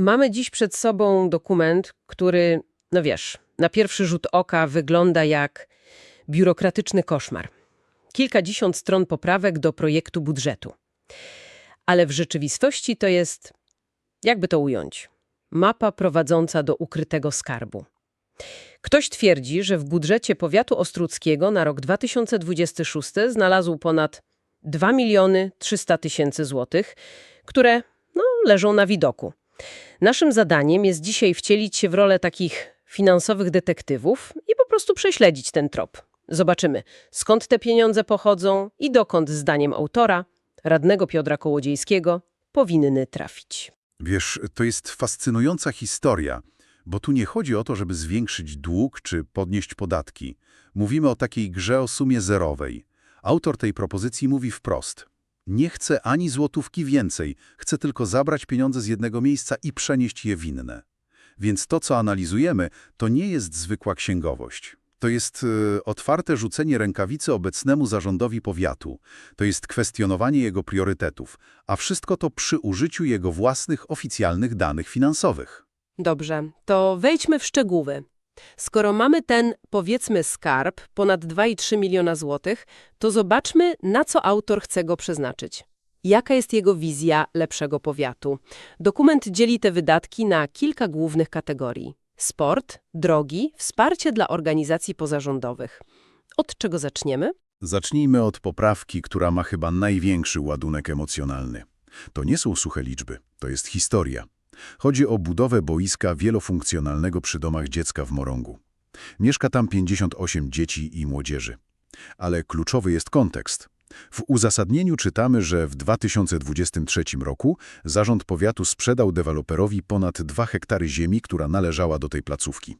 Mamy dziś przed sobą dokument, który, no wiesz, na pierwszy rzut oka wygląda jak biurokratyczny koszmar. Kilkadziesiąt stron poprawek do projektu budżetu. Ale w rzeczywistości to jest, jakby to ująć, mapa prowadząca do ukrytego skarbu. Ktoś twierdzi, że w budżecie powiatu ostruckiego na rok 2026 znalazł ponad 2 miliony 300 tysięcy złotych, które no, leżą na widoku. Naszym zadaniem jest dzisiaj wcielić się w rolę takich finansowych detektywów i po prostu prześledzić ten trop. Zobaczymy, skąd te pieniądze pochodzą i dokąd, zdaniem autora, radnego Piotra Kołodziejskiego, powinny trafić. Wiesz, to jest fascynująca historia, bo tu nie chodzi o to, żeby zwiększyć dług czy podnieść podatki. Mówimy o takiej grze o sumie zerowej. Autor tej propozycji mówi wprost. Nie chce ani złotówki więcej, chce tylko zabrać pieniądze z jednego miejsca i przenieść je w inne. Więc to, co analizujemy, to nie jest zwykła księgowość. To jest e, otwarte rzucenie rękawicy obecnemu zarządowi powiatu. To jest kwestionowanie jego priorytetów, a wszystko to przy użyciu jego własnych oficjalnych danych finansowych. Dobrze, to wejdźmy w szczegóły. Skoro mamy ten, powiedzmy, skarb, ponad 2,3 miliona złotych, to zobaczmy, na co autor chce go przeznaczyć. Jaka jest jego wizja lepszego powiatu? Dokument dzieli te wydatki na kilka głównych kategorii. Sport, drogi, wsparcie dla organizacji pozarządowych. Od czego zaczniemy? Zacznijmy od poprawki, która ma chyba największy ładunek emocjonalny. To nie są suche liczby, to jest historia. Chodzi o budowę boiska wielofunkcjonalnego przy domach dziecka w Morągu. Mieszka tam 58 dzieci i młodzieży. Ale kluczowy jest kontekst. W uzasadnieniu czytamy, że w 2023 roku zarząd powiatu sprzedał deweloperowi ponad 2 hektary ziemi, która należała do tej placówki.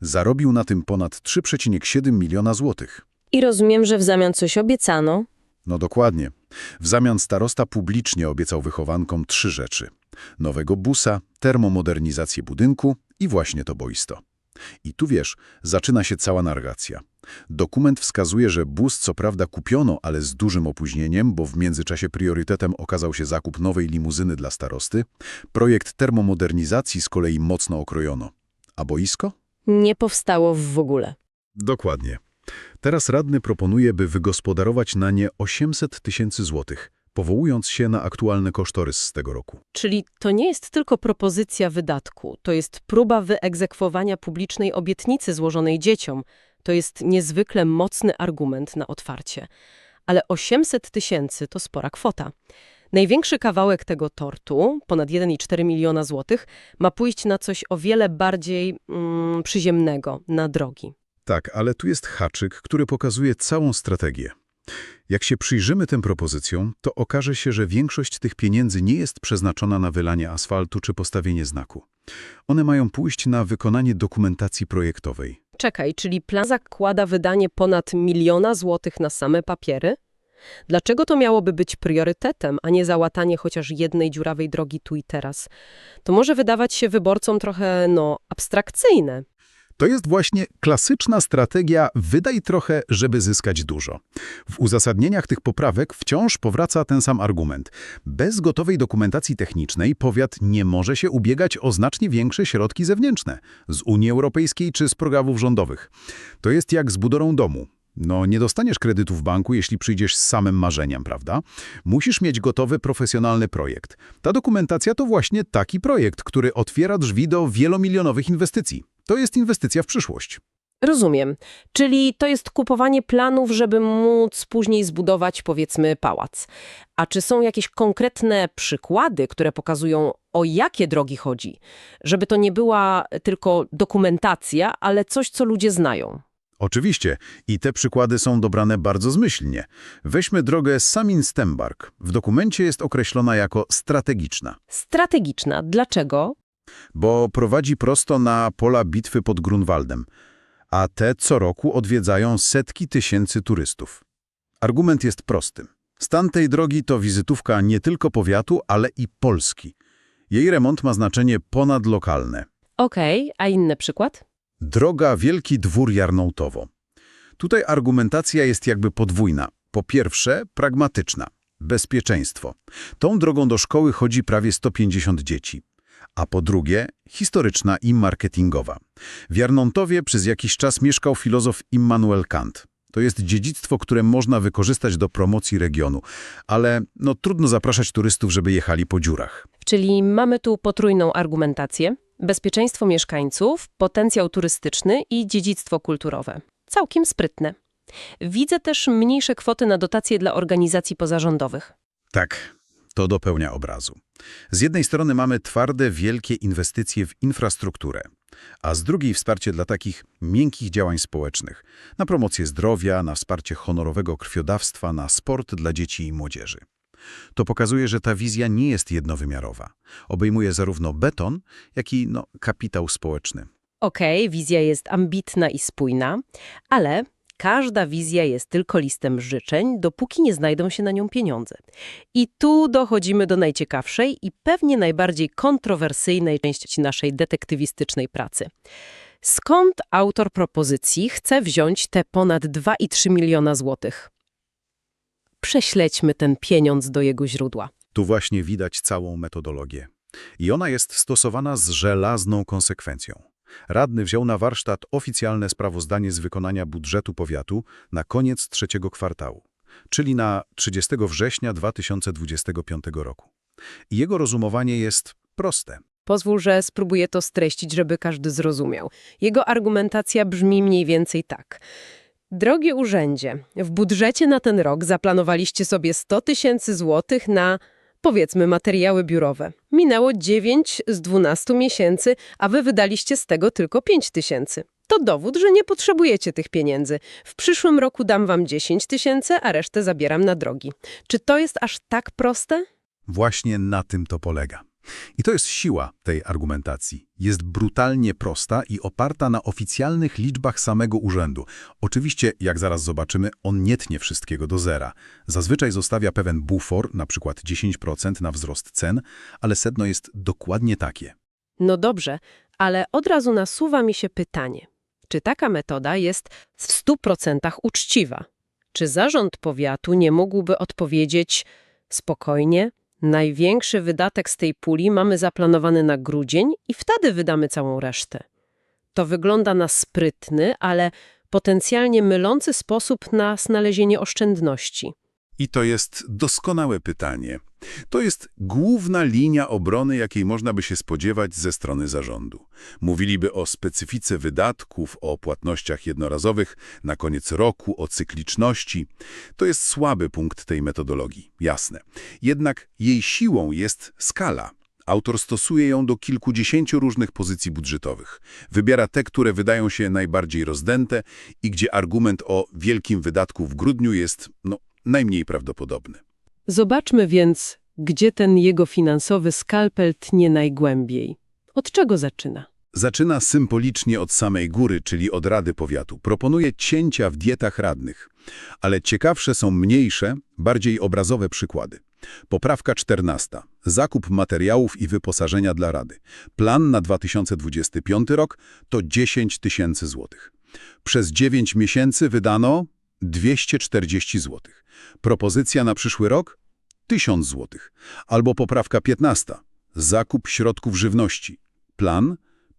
Zarobił na tym ponad 3,7 miliona złotych. I rozumiem, że w zamian coś obiecano. No dokładnie. W zamian starosta publicznie obiecał wychowankom trzy rzeczy. Nowego busa, termomodernizację budynku i właśnie to boisto. I tu wiesz, zaczyna się cała narracja. Dokument wskazuje, że bus co prawda kupiono, ale z dużym opóźnieniem, bo w międzyczasie priorytetem okazał się zakup nowej limuzyny dla starosty. Projekt termomodernizacji z kolei mocno okrojono. A boisko? Nie powstało w ogóle. Dokładnie. Teraz radny proponuje, by wygospodarować na nie 800 tysięcy złotych, powołując się na aktualny kosztorys z tego roku. Czyli to nie jest tylko propozycja wydatku, to jest próba wyegzekwowania publicznej obietnicy złożonej dzieciom. To jest niezwykle mocny argument na otwarcie. Ale 800 tysięcy to spora kwota. Największy kawałek tego tortu, ponad 1,4 miliona złotych, ma pójść na coś o wiele bardziej mm, przyziemnego, na drogi. Tak, ale tu jest haczyk, który pokazuje całą strategię. Jak się przyjrzymy tym propozycjom, to okaże się, że większość tych pieniędzy nie jest przeznaczona na wylanie asfaltu czy postawienie znaku. One mają pójść na wykonanie dokumentacji projektowej. Czekaj, czyli plan zakłada wydanie ponad miliona złotych na same papiery? Dlaczego to miałoby być priorytetem, a nie załatanie chociaż jednej dziurawej drogi tu i teraz? To może wydawać się wyborcom trochę, no, abstrakcyjne. To jest właśnie klasyczna strategia wydaj trochę, żeby zyskać dużo. W uzasadnieniach tych poprawek wciąż powraca ten sam argument. Bez gotowej dokumentacji technicznej powiat nie może się ubiegać o znacznie większe środki zewnętrzne z Unii Europejskiej czy z programów rządowych. To jest jak z budową domu. No, nie dostaniesz kredytu w banku, jeśli przyjdziesz z samym marzeniem, prawda? Musisz mieć gotowy, profesjonalny projekt. Ta dokumentacja to właśnie taki projekt, który otwiera drzwi do wielomilionowych inwestycji. To jest inwestycja w przyszłość. Rozumiem. Czyli to jest kupowanie planów, żeby móc później zbudować, powiedzmy, pałac. A czy są jakieś konkretne przykłady, które pokazują, o jakie drogi chodzi? Żeby to nie była tylko dokumentacja, ale coś, co ludzie znają. Oczywiście, i te przykłady są dobrane bardzo zmyślnie. Weźmy drogę Samin-Stembark. W dokumencie jest określona jako strategiczna, Strategiczna. Dlaczego? Bo prowadzi prosto na pola bitwy pod Grunwaldem, a te co roku odwiedzają setki tysięcy turystów. Argument jest prosty. Stan tej drogi to wizytówka nie tylko powiatu, ale i Polski. Jej remont ma znaczenie ponadlokalne. Okej, a inny przykład? Droga Wielki Dwór Jarnątowo. Tutaj argumentacja jest jakby podwójna. Po pierwsze, pragmatyczna. Bezpieczeństwo. Tą drogą do szkoły chodzi prawie 150 dzieci. A po drugie historyczna i marketingowa. W Jarnątowie przez jakiś czas mieszkał filozof Immanuel Kant. To jest dziedzictwo, które można wykorzystać do promocji regionu, ale no, trudno zapraszać turystów, żeby jechali po dziurach. Czyli mamy tu potrójną argumentację. Bezpieczeństwo mieszkańców, potencjał turystyczny i dziedzictwo kulturowe. Całkiem sprytne. Widzę też mniejsze kwoty na dotacje dla organizacji pozarządowych. Tak, to dopełnia obrazu. Z jednej strony mamy twarde, wielkie inwestycje w infrastrukturę, a z drugiej wsparcie dla takich miękkich działań społecznych, na promocję zdrowia, na wsparcie honorowego krwiodawstwa, na sport dla dzieci i młodzieży. To pokazuje, że ta wizja nie jest jednowymiarowa. Obejmuje zarówno beton, jak i no, kapitał społeczny. Okej, wizja jest ambitna i spójna, ale każda wizja jest tylko listem życzeń, dopóki nie znajdą się na nią pieniądze. I tu dochodzimy do najciekawszej i pewnie najbardziej kontrowersyjnej części naszej detektywistycznej pracy. Skąd autor propozycji chce wziąć te ponad 2,3 miliona złotych? Prześledźmy ten pieniądz do jego źródła. Tu właśnie widać całą metodologię. I ona jest stosowana z żelazną konsekwencją. Radny wziął na warsztat oficjalne sprawozdanie z wykonania budżetu powiatu na koniec trzeciego kwartału, czyli na 30 września 2025 roku. Jego rozumowanie jest proste. Pozwól, że spróbuję to streścić, żeby każdy zrozumiał. Jego argumentacja brzmi mniej więcej tak. Drogie urzędzie, w budżecie na ten rok zaplanowaliście sobie 100 tysięcy złotych na, powiedzmy, materiały biurowe. Minęło 9 z 12 miesięcy, a wy wydaliście z tego tylko 5 tysięcy. To dowód, że nie potrzebujecie tych pieniędzy. W przyszłym roku dam wam 10 tysięcy, a resztę zabieram na drogi. Czy to jest aż tak proste? Właśnie na tym to polega. I to jest siła tej argumentacji. Jest brutalnie prosta i oparta na oficjalnych liczbach samego urzędu. Oczywiście, jak zaraz zobaczymy, on nie tnie wszystkiego do zera. Zazwyczaj zostawia pewien bufor, na przykład 10% na wzrost cen, ale sedno jest dokładnie takie. No dobrze, ale od razu nasuwa mi się pytanie. Czy taka metoda jest w 100% uczciwa? Czy zarząd powiatu nie mógłby odpowiedzieć spokojnie? Największy wydatek z tej puli mamy zaplanowany na grudzień i wtedy wydamy całą resztę. To wygląda na sprytny, ale potencjalnie mylący sposób na znalezienie oszczędności. I to jest doskonałe pytanie. To jest główna linia obrony, jakiej można by się spodziewać ze strony zarządu. Mówiliby o specyfice wydatków, o płatnościach jednorazowych, na koniec roku, o cykliczności. To jest słaby punkt tej metodologii, jasne. Jednak jej siłą jest skala. Autor stosuje ją do kilkudziesięciu różnych pozycji budżetowych. Wybiera te, które wydają się najbardziej rozdęte i gdzie argument o wielkim wydatku w grudniu jest, no, najmniej prawdopodobny. Zobaczmy więc, gdzie ten jego finansowy skalpel tnie najgłębiej. Od czego zaczyna? Zaczyna symbolicznie od samej góry, czyli od Rady Powiatu. Proponuje cięcia w dietach radnych. Ale ciekawsze są mniejsze, bardziej obrazowe przykłady. Poprawka 14. Zakup materiałów i wyposażenia dla Rady. Plan na 2025 rok to 10 tysięcy złotych. Przez 9 miesięcy wydano 240 złotych. Propozycja na przyszły rok 1000 złotych. Albo poprawka 15. Zakup środków żywności. Plan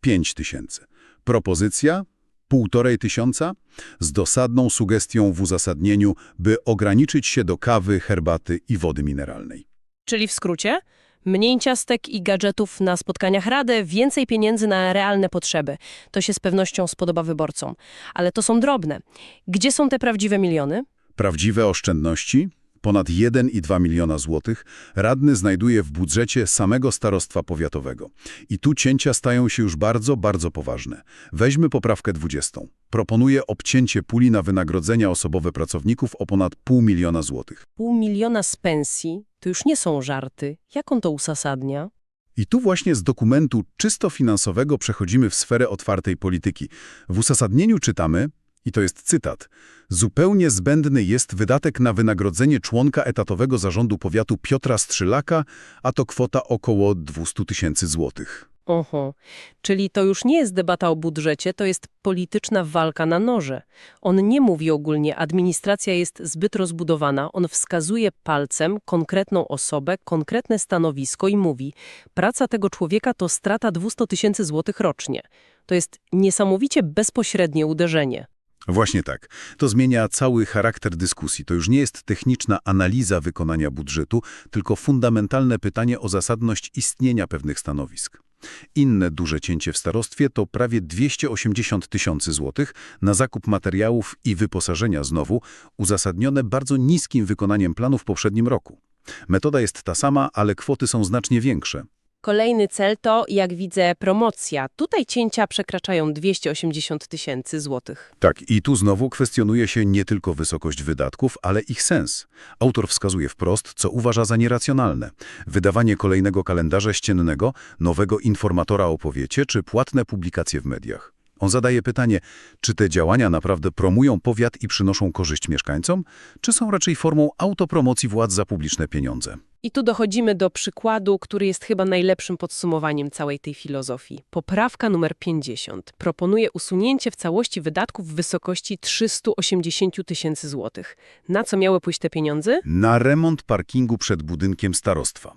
5 tysięcy. Propozycja półtorej tysiąca z dosadną sugestią w uzasadnieniu, by ograniczyć się do kawy, herbaty i wody mineralnej. Czyli w skrócie, mniej ciastek i gadżetów na spotkaniach Rady, więcej pieniędzy na realne potrzeby. To się z pewnością spodoba wyborcom. Ale to są drobne. Gdzie są te prawdziwe miliony? Prawdziwe oszczędności, ponad 1,2 miliona złotych, radny znajduje w budżecie samego starostwa powiatowego. I tu cięcia stają się już bardzo, bardzo poważne. Weźmy poprawkę 20. Proponuje obcięcie puli na wynagrodzenia osobowe pracowników o ponad pół miliona złotych. Pół miliona z pensji to już nie są żarty. Jak on to uzasadnia? I tu właśnie z dokumentu czysto finansowego przechodzimy w sferę otwartej polityki. W uzasadnieniu czytamy, i to jest cytat, zupełnie zbędny jest wydatek na wynagrodzenie członka etatowego zarządu powiatu Piotra Strzylaka, a to kwota około 200 tysięcy złotych. Oho, czyli to już nie jest debata o budżecie, to jest polityczna walka na noże. On nie mówi ogólnie, administracja jest zbyt rozbudowana, on wskazuje palcem konkretną osobę, konkretne stanowisko i mówi, praca tego człowieka to strata 200 tysięcy złotych rocznie. To jest niesamowicie bezpośrednie uderzenie. Właśnie tak. To zmienia cały charakter dyskusji. To już nie jest techniczna analiza wykonania budżetu, tylko fundamentalne pytanie o zasadność istnienia pewnych stanowisk. Inne duże cięcie w starostwie to prawie 280 tysięcy złotych na zakup materiałów i wyposażenia znowu, uzasadnione bardzo niskim wykonaniem planu w poprzednim roku. Metoda jest ta sama, ale kwoty są znacznie większe. Kolejny cel to, jak widzę, promocja. Tutaj cięcia przekraczają 280 tysięcy złotych. Tak, i tu znowu kwestionuje się nie tylko wysokość wydatków, ale ich sens. Autor wskazuje wprost, co uważa za nieracjonalne. Wydawanie kolejnego kalendarza ściennego, nowego informatora o powiecie czy płatne publikacje w mediach. On zadaje pytanie, czy te działania naprawdę promują powiat i przynoszą korzyść mieszkańcom, czy są raczej formą autopromocji władz za publiczne pieniądze. I tu dochodzimy do przykładu, który jest chyba najlepszym podsumowaniem całej tej filozofii. Poprawka numer 50 proponuje usunięcie w całości wydatków w wysokości 380 tysięcy złotych. Na co miały pójść te pieniądze? Na remont parkingu przed budynkiem starostwa.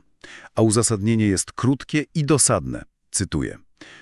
A uzasadnienie jest krótkie i dosadne. Cytuję.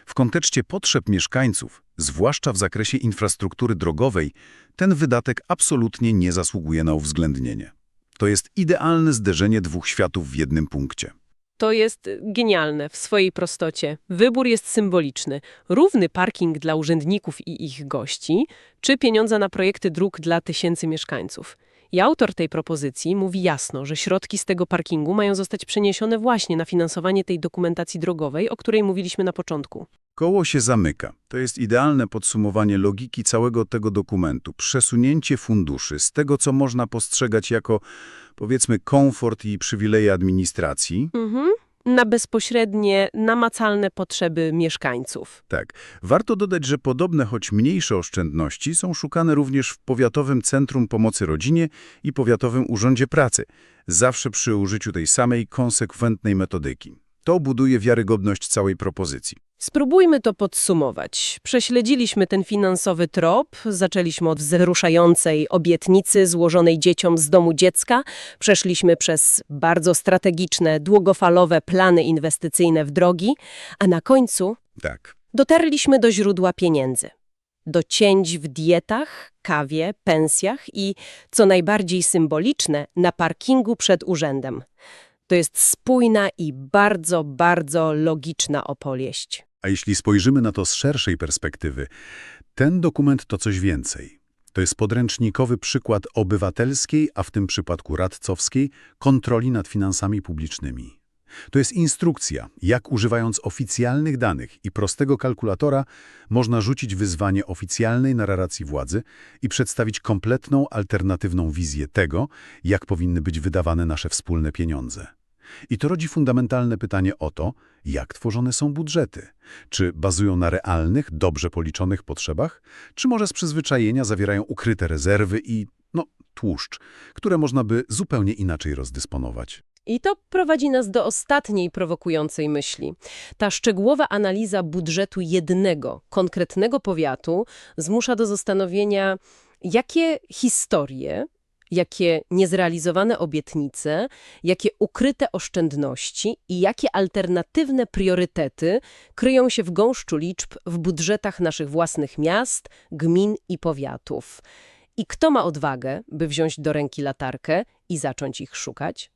W kontekście potrzeb mieszkańców, zwłaszcza w zakresie infrastruktury drogowej, ten wydatek absolutnie nie zasługuje na uwzględnienie. To jest idealne zderzenie dwóch światów w jednym punkcie. To jest genialne w swojej prostocie. Wybór jest symboliczny. Równy parking dla urzędników i ich gości, czy pieniądze na projekty dróg dla tysięcy mieszkańców. I autor tej propozycji mówi jasno, że środki z tego parkingu mają zostać przeniesione właśnie na finansowanie tej dokumentacji drogowej, o której mówiliśmy na początku. Koło się zamyka. To jest idealne podsumowanie logiki całego tego dokumentu. Przesunięcie funduszy z tego, co można postrzegać jako, powiedzmy, komfort i przywileje administracji. Mhm. Na bezpośrednie, namacalne potrzeby mieszkańców. Tak. Warto dodać, że podobne, choć mniejsze oszczędności są szukane również w Powiatowym Centrum Pomocy Rodzinie i Powiatowym Urzędzie Pracy. Zawsze przy użyciu tej samej konsekwentnej metodyki. To buduje wiarygodność całej propozycji. Spróbujmy to podsumować. Prześledziliśmy ten finansowy trop, zaczęliśmy od wzruszającej obietnicy złożonej dzieciom z domu dziecka, przeszliśmy przez bardzo strategiczne, długofalowe plany inwestycyjne w drogi, a na końcu Tak. dotarliśmy do źródła pieniędzy. Do cięć w dietach, kawie, pensjach i, co najbardziej symboliczne, na parkingu przed urzędem. To jest spójna i bardzo, bardzo logiczna opowieść. A jeśli spojrzymy na to z szerszej perspektywy, ten dokument to coś więcej. To jest podręcznikowy przykład obywatelskiej, a w tym przypadku radcowskiej, kontroli nad finansami publicznymi. To jest instrukcja, jak używając oficjalnych danych i prostego kalkulatora można rzucić wyzwanie oficjalnej narracji władzy i przedstawić kompletną, alternatywną wizję tego, jak powinny być wydawane nasze wspólne pieniądze. I to rodzi fundamentalne pytanie o to, jak tworzone są budżety. Czy bazują na realnych, dobrze policzonych potrzebach, czy może z przyzwyczajenia zawierają ukryte rezerwy i, no, tłuszcz, które można by zupełnie inaczej rozdysponować. I to prowadzi nas do ostatniej prowokującej myśli. Ta szczegółowa analiza budżetu jednego, konkretnego powiatu zmusza do zastanowienia, jakie historie, jakie niezrealizowane obietnice, jakie ukryte oszczędności i jakie alternatywne priorytety kryją się w gąszczu liczb w budżetach naszych własnych miast, gmin i powiatów. I kto ma odwagę, by wziąć do ręki latarkę i zacząć ich szukać?